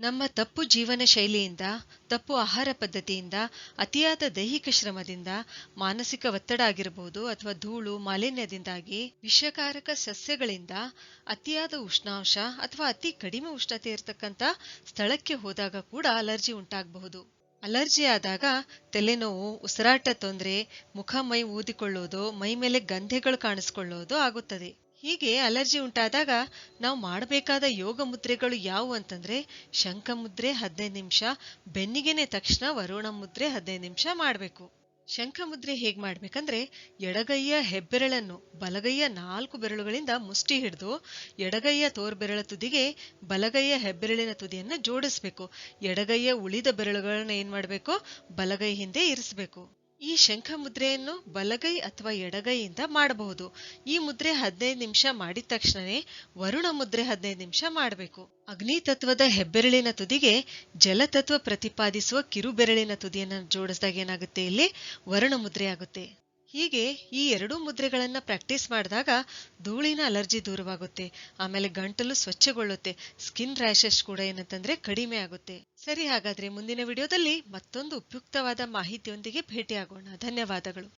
ನಮ್ಮ ತಪ್ಪು ಜೀವನ ಶೈಲಿಯಿಂದ, ತಪ್ಪು ಆಹಾರ ಪದ್ಧತಿಯಿಂದ, ಅತಿಯಾದ ದೈಹಿಕ ಶ್ರಮದಿಂದ, ಮಾನಸಿಕ ಒತ್ತಡ ಆಗಿರಬಹುದು ಅಥವಾ ಧೂಳು, ಮಾಲಿನ್ಯದಿಂದಾಗಿ ವಿಷಕಾರಕ ಸಸ್ಯಗಳಿಂದ ಅತಿಯಾದ ಉಷ್ಣಾಂಶ ಅಥವಾ ಅತಿ ಕಡಿಮೆ ಉಷ್ಣತೆ ಇರತಕ್ಕಂಥ ಸ್ಥಳಕ್ಕೆ ಹೋದಾಗ ಕೂಡ ಅಲರ್ಜಿ ಉಂಟಾಗಬಹುದು. ಅಲರ್ಜಿ ಆದಾಗ ತಲೆನೋವು, ಉಸಿರಾಟ ತೊಂದರೆ, ಮುಖ ಮೈ ಊದಿಕೊಳ್ಳೋದು, ಮೈ ಮೇಲೆ ಗಂಧೆಗಳು ಕಾಣಿಸ್ಕೊಳ್ಳೋದು ಆಗುತ್ತದೆ. ಹೀಗೆ ಅಲರ್ಜಿ ಉಂಟಾದಾಗ ನಾವು ಮಾಡಬೇಕಾದ ಯೋಗ ಮುದ್ರೆಗಳು ಯಾವುವು ಅಂತಂದ್ರೆ ಶಂಖ ಮುದ್ರೆ ಹದಿನೈದು ನಿಮಿಷ, ಬೆನ್ನಿಗೆನೆ ತಕ್ಷಣ ವರುಣ ಮುದ್ರೆ ಹದಿನೈದು ನಿಮಿಷ ಮಾಡಬೇಕು. ಶಂಖ ಮುದ್ರೆ ಹೇಗೆ ಮಾಡ್ಬೇಕಂದ್ರೆ ಎಡಗೈಯ ಹೆಬ್ಬೆರಳನ್ನು, ಬಲಗೈಯ ನಾಲ್ಕು ಬೆರಳುಗಳಿಂದ ಮುಷ್ಟಿ ಹಿಡಿದು ಎಡಗೈಯ ತೋರ್ಬೆರಳ ತುದಿಗೆ ಬಲಗೈಯ ಹೆಬ್ಬೆರಳಿನ ತುದಿಯನ್ನ ಜೋಡಿಸ್ಬೇಕು. ಎಡಗೈಯ ಉಳಿದ ಬೆರಳುಗಳನ್ನ ಏನ್ ಮಾಡಬೇಕು? ಬಲಗೈ ಹಿಂದೆ ಇರಿಸಬೇಕು. ಈ ಶಂಖ ಮುದ್ರೆಯನ್ನು ಬಲಗೈ ಅಥವಾ ಎಡಗೈಯಿಂದ ಮಾಡಬಹುದು. ಈ ಮುದ್ರೆ ಹದಿನೈದು ನಿಮಿಷ ಮಾಡಿದ ತಕ್ಷಣವೇ ವರುಣ ಮುದ್ರೆ ಹದಿನೈದು ನಿಮಿಷ ಮಾಡಬೇಕು. ಅಗ್ನಿ ತತ್ವದ ಹೆಬ್ಬೆರಳಿನ ತುದಿಗೆ ಜಲತತ್ವ ಪ್ರತಿಪಾದಿಸುವ ಕಿರುಬೆರಳಿನ ತುದಿಯನ್ನು ಜೋಡಿಸಿದಾಗ ಏನಾಗುತ್ತೆ ಇಲ್ಲಿ? ವರುಣ ಮುದ್ರೆ ಆಗುತ್ತೆ. ಹೀಗೆ ಈ ಎರಡೂ ಮುದ್ರೆಗಳನ್ನು ಪ್ರಾಕ್ಟೀಸ್ ಮಾಡಿದಾಗ ಧೂಳಿನ ಅಲರ್ಜಿ ದೂರವಾಗುತ್ತೆ, ಆಮೇಲೆ ಗಂಟಲು ಸ್ವಚ್ಛಗೊಳ್ಳುತ್ತೆ ಸ್ಕಿನ್ ರ್ಯಾಷಸ್ ಕೂಡ ಏನಂತಂದ್ರೆ ಕಡಿಮೆ ಆಗುತ್ತೆ. ಸರಿ ಹಾಗಾದ್ರೆ ಮುಂದಿನ ವಿಡಿಯೋದಲ್ಲಿ ಮತ್ತೊಂದು ಉಪಯುಕ್ತವಾದ ಮಾಹಿತಿಯೊಂದಿಗೆ ಭೇಟಿಯಾಗೋಣ. ಧನ್ಯವಾದಗಳು.